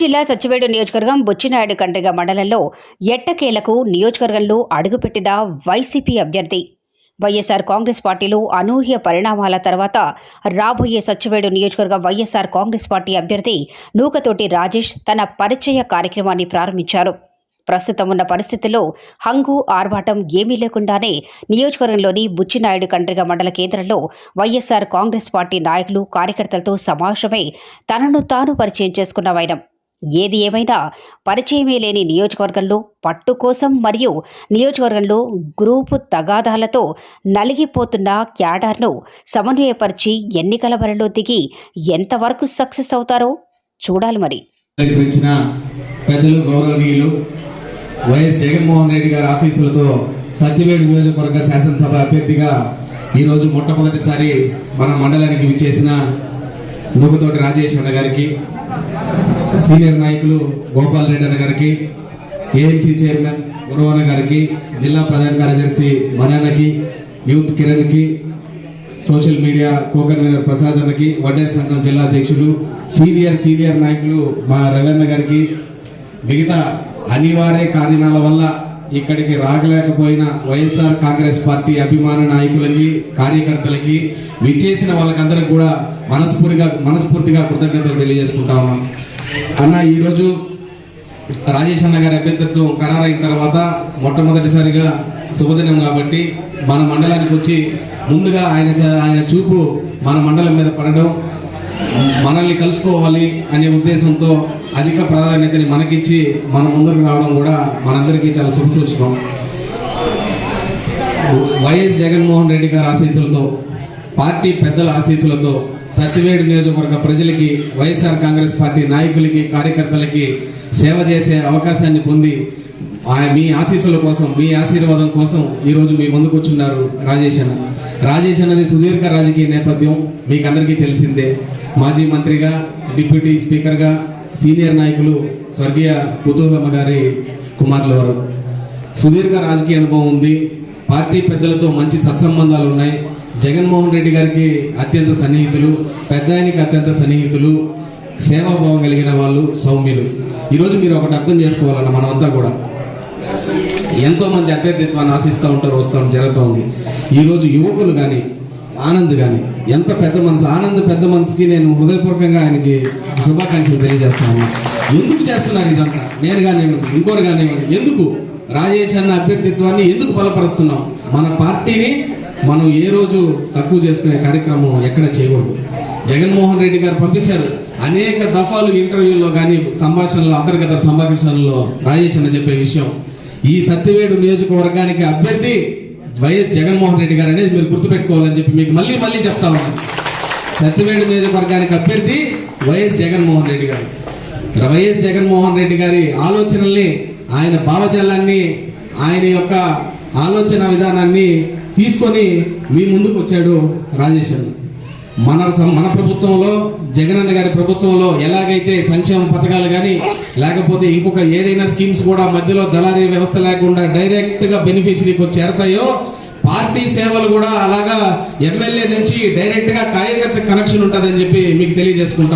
జిల్లా సచివేడు నియోజకవర్గం బుచ్చినాయుడు కండ్రిగ మండలంలో ఎట్టకేలకు నియోజకవర్గంలో అడుగుపెట్టిన వైసీపీ అభ్యర్థి. వైఎస్ఆర్ కాంగ్రెస్ పార్టీలో అనూహ్య పరిణామాల తర్వాత రాబోయే సచివేడు నియోజకవర్గ వైఎస్ఆర్ కాంగ్రెస్ పార్టీ అభ్యర్థి నూకతోటి రాజేష్ తన పరిచయ కార్యక్రమాన్ని ప్రారంభించారు. ప్రస్తుతం ఉన్న పరిస్థితుల్లో హంగు ఆర్భాటం ఏమీ లేకుండానే నియోజకవర్గంలోని బుచ్చినాయుడు కండ్రిగ మండల కేంద్రంలో వైఎస్ఆర్ కాంగ్రెస్ పార్టీ నాయకులు కార్యకర్తలతో సమావేశమై తనను తాను పరిచయం చేసుకున్న వైనం. ఏది ఏమైనా పరిచయమే లేని నియోజకవర్గంలో పట్టు కోసం మరియు నియోజకవర్గంలో గ్రూపు తగాదాలతో నలిగిపోతున్న క్యాడర్ను సమన్వయపరిచి ఎన్నికల బరిలో దిగి ఎంతవరకు సక్సెస్ అవుతారో చూడాలి మరి. పెద్దలు గౌరవనీయులు వైఎస్ జగన్మోహన్ రెడ్డి గారి ఆశీస్సులతో సత్యవేడు నియోజకవర్గ శాసనసభ అభ్యర్థిగా ఈరోజు మొట్టమొదటిసారి మన మండలానికి విచ్చేసిన నూకతోటి రాజేష్ అన్న గారికి సీనియర్ నాయకులు గోపాల్ రెడ్డి అన్న గారికి ఏఎంసీ చైర్మన్ గురవన్న గారికి జిల్లా ప్రధాన కార్యదర్శి మనానకి యూత్ కిరణ్కి సోషల్ మీడియా కో ప్రసాద్ అన్నకి వడ్డే సంఘం జిల్లా అధ్యక్షులు సీనియర్ సీనియర్ నాయకులు మా రవీంద్ర గారికి మిగతా అనివార్య కారణాల వల్ల ఇక్కడికి రాగలేకపోయిన వైఎస్ఆర్ కాంగ్రెస్ పార్టీ అభిమాన నాయకులకి కార్యకర్తలకి విచ్చేసిన వాళ్ళకందరికి కూడా మనస్ఫూర్తిగా మనస్ఫూర్తిగా కృతజ్ఞతలు తెలియజేసుకుంటా ఉన్నాం. అన్న ఈరోజు రాజేష్ అన్న గారి అభ్యర్థిత్వం ఖరారైన తర్వాత మొట్టమొదటిసారిగా శుభదినం కాబట్టి మన మండలానికి వచ్చి ముందుగా ఆయన ఆయన చూపు మన మండలం మీద పడడం మనల్ని కలుసుకోవాలి అనే ఉద్దేశంతో అధిక ప్రాధాన్యతని మనకిచ్చి మన ముందుకు రావడం కూడా మనందరికీ చాలా శుభసూచకం వైఎస్ జగన్మోహన్ రెడ్డి గారి ఆశీస్సులతో పార్టీ పెద్దల ఆశీస్సులతో సత్యవేడు నియోజకవర్గ ప్రజలకి వైఎస్ఆర్ కాంగ్రెస్ పార్టీ నాయకులకి కార్యకర్తలకి సేవ చేసే అవకాశాన్ని పొంది ఆ- మీ ఆశీస్సుల కోసం మీ ఆశీర్వాదం కోసం ఈరోజు మీ ముందుకు వచ్చున్నారు రాజేష్ అన్న. రాజేష్ అన్నది సుదీర్ఘ రాజకీయ నేపథ్యం మీకు అందరికీ తెలిసిందే. మాజీ మంత్రిగా డిప్యూటీ స్పీకర్గా సీనియర్ నాయకులు స్వర్గీయ కుతూహలమ్మ గారి కుమారుల వారు సుదీర్ఘ రాజకీయ అనుభవం ఉంది. పార్టీ పెద్దలతో మంచి సత్సంబంధాలు ఉన్నాయి. జగన్మోహన్ రెడ్డి గారికి అత్యంత సన్నిహితులు పెద్ద ఆయనకి అత్యంత సన్నిహితులు సేవాభావం కలిగిన వాళ్ళు సౌమ్యులు. ఈరోజు మీరు ఒకటి అర్థం చేసుకోవాలన్న మనమంతా కూడా. ఎంతోమంది అభ్యర్థిత్వాన్ని ఆశిస్తూ ఉంటారు వస్తాం జరుగుతూ ఉంది. ఈరోజు యువకులు కానీ ఆనంద్ కానీ ఎంత పెద్ద మనసు ఆనంద్ పెద్ద మనసుకి నేను హృదయపూర్వకంగా ఆయనకి శుభాకాంక్షలు తెలియజేస్తాను ఎందుకు చేస్తున్నారు ఇదంతా? నేను కానివ్వండి ఇంకోరు కానివ్వండి ఎందుకు? రాజేష్ అన్న అభ్యర్థిత్వాన్ని ఎందుకు బలపరుస్తున్నాం? మన పార్టీని మనం ఏ రోజు తక్కువ చేసుకునే కార్యక్రమం ఎక్కడ చేయకూడదు. జగన్మోహన్ రెడ్డి గారు పంపించారు. అనేక దఫాలు ఇంటర్వ్యూల్లో కానీ సంభాషణలో అంతర్గత సంభాషణలో రాజేష్ చెప్పే విషయం. ఈ సత్యవేడు నియోజకవర్గానికి అభ్యర్థి వైఎస్ జగన్మోహన్ రెడ్డి గారు అనేది మీరు గుర్తుపెట్టుకోవాలని చెప్పి మీకు మళ్ళీ మళ్ళీ చెప్తా ఉన్నాను. సత్యవేడు నియోజకవర్గానికి అభ్యర్థి వైఎస్ జగన్మోహన్ రెడ్డి గారు. వైఎస్ జగన్మోహన్ రెడ్డి గారి ఆలోచనల్ని ఆయన భావజాలాన్ని ఆయన యొక్క ఆలోచన విధానాన్ని తీసుకొని మీ ముందుకు వచ్చాడు రాజేష్ మన మన ప్రభుత్వంలో జగనన్న గారి ప్రభుత్వంలో ఎలాగైతే సంక్షేమ పథకాలు కానీ లేకపోతే ఇంకొక ఏదైనా స్కీమ్స్ కూడా మధ్యలో దళారీ వ్యవస్థ లేకుండా డైరెక్ట్గా బెనిఫిషరీకి చేరతాయో పార్టీ సేవలు కూడా అలాగా ఎమ్మెల్యే నుంచి డైరెక్ట్గా కార్యకర్త కనెక్షన్ ఉంటుందని చెప్పి మీకు తెలియజేసుకుంటాం